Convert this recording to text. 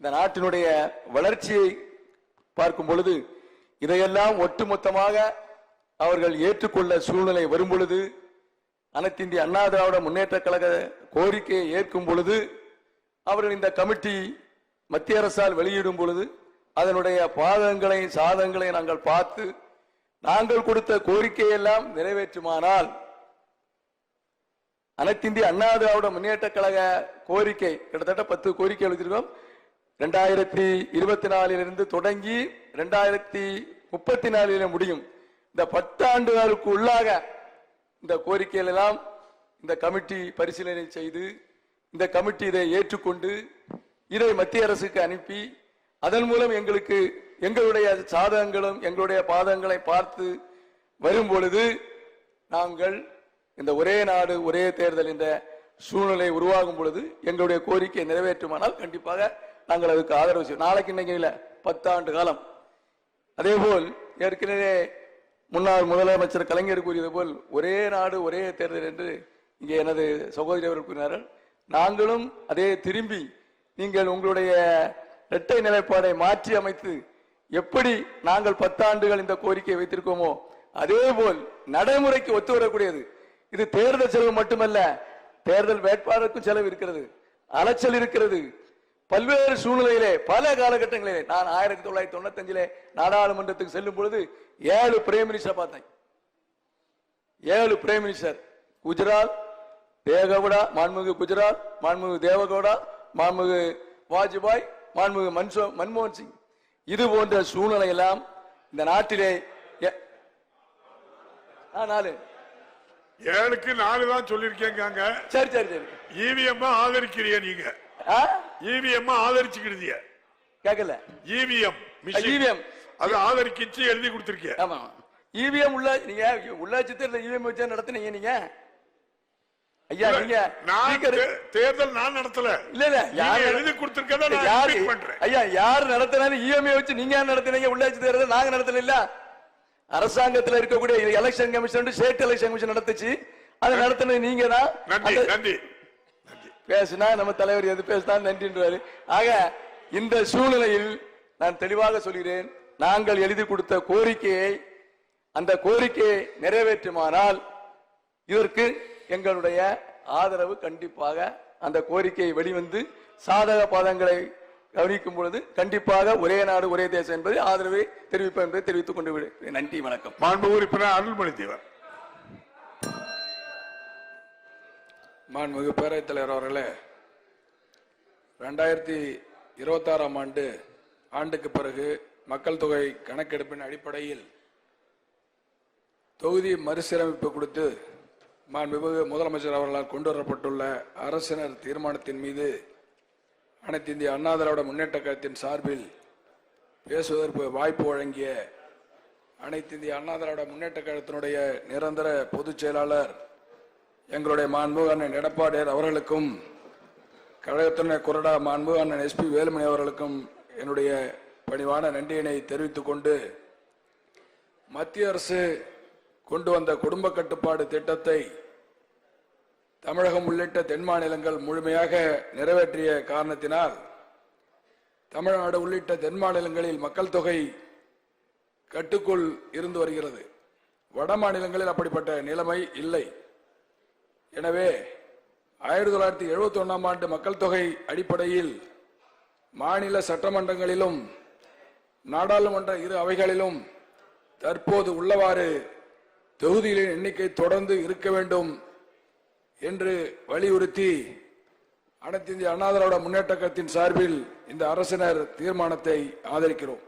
இந்த நாட்டினுடைய வளர்ச்சியை பார்க்கும் பொழுது இதையெல்லாம் ஒட்டுமொத்தமாக அவர்கள் ஏற்றுக்கொள்ள சூழ்நிலை வரும் பொழுது அனைத்து இந்திய அண்ணா திராவிட முன்னேற்ற கழக கோரிக்கையை ஏற்கும் பொழுது அவர்கள் இந்த கமிட்டி மத்திய அரசால் வெளியிடும் பொழுது அதனுடைய பாதங்களை சாதங்களை நாங்கள் பார்த்து நாங்கள் கொடுத்த கோரிக்கையெல்லாம் நிறைவேற்றுமானால் அனைத்து இந்திய அண்ணா திராவிட முன்னேற்ற கழக கோரிக்கை கிட்டத்தட்ட பத்து கோரிக்கை எழுதியிருக்கோம் ரெண்டாயிரத்தி இருபத்தி நாலிலிருந்து தொடங்கி ரெண்டாயிரத்தி முப்பத்தி நாலில முடியும். இந்த பத்தாண்டுகளுக்கு உள்ளாக இந்த கோரிக்கைகள் எல்லாம் இந்த கமிட்டி பரிசீலனை செய்து இந்த கமிட்டி இதை ஏற்றுக்கொண்டு இதை மத்திய அரசுக்கு அனுப்பி அதன் மூலம் எங்களுக்கு எங்களுடைய சாதகங்களும் எங்களுடைய பாதங்களை பார்த்து வரும் பொழுது நாங்கள் இந்த ஒரே நாடு ஒரே தேர்தல் என்ற சூழ்நிலை உருவாகும் பொழுது எங்களுடைய கோரிக்கை நிறைவேற்றுமானால் கண்டிப்பாக நாங்கள் அதுக்கு ஆதரவு செய்வோம். நாளைக்கு இன்னைக்கு இல்லை பத்தாண்டு காலம். அதேபோல் ஏற்கனவே முன்னாள் முதலமைச்சர் கலைஞர் கூறியது போல் ஒரே நாடு ஒரே தேர்தல் என்று இங்கே எனது சகோதரி அவர்கள் கூறினார்கள். நாங்களும் அதே திரும்பி நீங்கள் உங்களுடைய இரட்டை நிலைப்பாடை மாற்றி அமைத்து எப்படி நாங்கள் பத்தாண்டுகள் இந்த கோரிக்கையை வைத்திருக்கோமோ அதே போல் நடைமுறைக்கு ஒத்து வரக்கூடியது. இது தேர்தல் செலவு மட்டுமல்ல தேர்தல் வேட்பாளருக்கும் செலவு இருக்கிறது அலைச்சல் இருக்கிறது. பல்வேறு சூழ்நிலையிலே பல காலகட்டங்களிலே நான் ஆயிரத்தி தொள்ளாயிரத்தி தொண்ணூத்தி அஞ்சிலே நாடாளுமன்றத்துக்கு செல்லும் பொழுது ஏழு பிரைம் மினிஸ்டர் பார்த்தேன். ஏழு பிரைம் மினிஸ்டர் குஜராத் தேகவுடா மாண்புமிகு குஜராத் மாண்புமிகு தேவகவுடா மாண்புமிகு வாஜ்பாய் மாண்புமிகு மன்சோ மன்மோகன் சிங். இது போன்ற சூழ்நிலை எல்லாம் இந்த நாட்டிலே நாலு. ஏழுக்கு நாலு தான் சொல்லிருக்கேங்க சரி சரி சரி. இவிஎம் ஆதரிக்கிறீங்க நீங்க. இவிஎம் ஆதரிச்சுக்கிறீங்க கேட்கல இவிஎம் இவிஎம் அது ஆதரிக்கிச்சு எழுதி கொடுத்திருக்கீங்க ஆமா இவிஎம் உள்ள நீங்க உள்ளாட்சி தேர்தல் இவிஎம் வச்சு நடத்துனீங்க நீங்க? ஐயா நீங்க நான் தேர்தல் நான் நடத்தல. இல்ல இல்ல யாரு எழுதி கொடுத்திருக்கத யாரு பண்றேன். ஐயா யாரு நடத்தினாலும் இஎம்ஐ வச்சு நீங்க நடத்துனீங்க? உள்ளாட்சி தேர்தல் நாங்க நடத்தல இல்ல? அரசாங்கத்துல இருக்கக்கூடிய election commission state election commission நடத்துச்சு. அதை நடத்தினது நீங்க தான் நன்றி. பேசினா நம்ம தலைவர் எது பேசினா நன்றின்றாரு. ஆக இந்த சூழ்நிலையில் நான் தெளிவாக சொல்கிறேன் நாங்கள் எழுதி கொடுத்த கோரிக்கையை அந்த கோரிக்கையை நிறைவேற்றுமானால் இதற்கு எங்களுடைய ஆதரவு கண்டிப்பாக அந்த கோரிக்கையை வெளிவந்து சாதக பாதங்களை கவனிக்கும் பொழுது கண்டிப்பாக ஒரே நாடு ஒரே தேசம் என்பதை ஆதரவை தெரிவிப்பேன் என்பதை தெரிவித்துக் கொண்டு நன்றி வணக்கம். மாண்பு உறுப்பினர் அருள்மொழி தேவர் மாண்புமிகு பேரவைத் தலைவர் அவர்களே ரெண்டாயிரத்தி இருபத்தாறாம் ஆண்டு ஆண்டுக்கு பிறகு மக்கள் தொகை கணக்கெடுப்பின் அடிப்படையில் தொகுதி மறுசீரமைப்பு கொடுத்து மாண்புமிகு முதலமைச்சர் அவர்களால் கொண்டு வரப்பட்டுள்ள அரசினர் தீர்மானத்தின் மீது அனைத்து இந்திய அண்ணா திராவிட முன்னேற்ற கழகத்தின் சார்பில் பேசுவதற்கு வாய்ப்பு வழங்கிய அனைத்து இந்திய அண்ணா திராவிட முன்னேற்ற கழகத்தினுடைய நிரந்தர பொதுச் செயலாளர் எங்களுடைய மாண்பு அண்ணன் எடப்பாடியார் அவர்களுக்கும் கழகத்தினுடைய குரடா மாண்பு அண்ணன் எஸ்பி வேலுமணி அவர்களுக்கும் என்னுடைய பணிவான நன்றியினை தெரிவித்துக் கொண்டு மத்திய அரசு கொண்டு வந்த குடும்ப கட்டுப்பாடு திட்டத்தை தமிழகம் உள்ளிட்ட தென் மாநிலங்கள் முழுமையாக நிறைவேற்றிய காரணத்தினால் தமிழ்நாடு உள்ளிட்ட தென் மாநிலங்களில் மக்கள் தொகை கட்டுக்குள் இருந்து வருகிறது. வட மாநிலங்களில் அப்படிப்பட்ட நிலைமை இல்லை. எனவே ஆயிரத்தி தொள்ளாயிரத்தி எழுபத்தி ஒன்றாம் ஆண்டு மக்கள் தொகை அடிப்படையில் மாநில சட்டமன்றங்களிலும் நாடாளுமன்ற இரு அவைகளிலும் தற்போது உள்ளவாறு தொகுதிகளின் எண்ணிக்கை தொடர்ந்து இருக்க வேண்டும் என்று வலியுறுத்தி அனைத்து இந்திய அண்ணா திராவிட முன்னேற்ற கழகத்தின் சார்பில் இந்த அரசினர் தீர்மானத்தை ஆதரிக்கிறோம்.